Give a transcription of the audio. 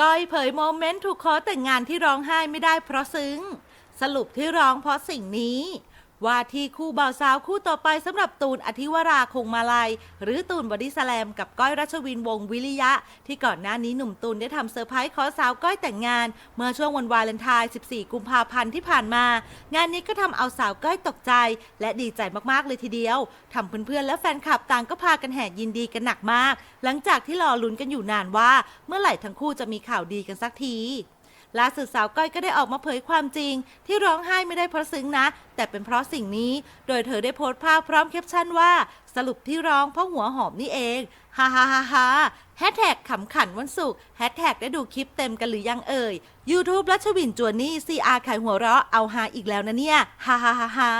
ก้อยเผยโมเมนต์ถูกขอแต่งงานที่ร้องไห้ไม่ได้เพราะซึ้ง สรุปที่ร้องเพราะสิ่งนี้ ว่าที่คู่บ่าวสาวคู่ต่อไปสำหรับตูนอธิวราคงมาลัย หรือตูนบอดี้สแลมกับก้อยรัชวินวงวิริยะ ที่ก่อนหน้านี้หนุ่มตูนได้ทำเซอร์ไพรส์ขอสาวก้อยแต่งงาน เมื่อช่วงวันวาเลนไทน์ 14 กุมภาพันธ์ที่ผ่านมา งานนี้ก็ทำเอาสาวก้อยตกใจ และดีใจมากๆเลยทีเดียวทำเพื่อนๆและแฟนคลับต่างก็พากันแห่ยินดีกันหนักมาก หลังจากที่รอลุ้นกันอยู่นานว่า เมื่อไหร่ทั้งคู่จะมีข่าวดีกันสักที ล่าสุดสาวก้อยก็ได้ออกมาเผยความจริง ที่ร้องไห้ไม่ได้เพราะซึ้งนะ แต่เป็นเพราะสิ่งนี้ โดยเธอได้โพสต์ภาพพร้อมแคปชั่นว่า สรุปที่ร้องเพราะหัวหอมนี่เองฮ่าฮ่าฮ่าฮ่าแฮชแท็กขำขันวันศุกร์แฮชแท็กได้ดูคลิปเต็มกันหรือยังเอ่ย YouTube รัชวินจวนนี่ซีอาขายหัวเราะเอาฮาอีกแล้วนะเนี่ยฮ่าฮ่าฮ่าฮ่า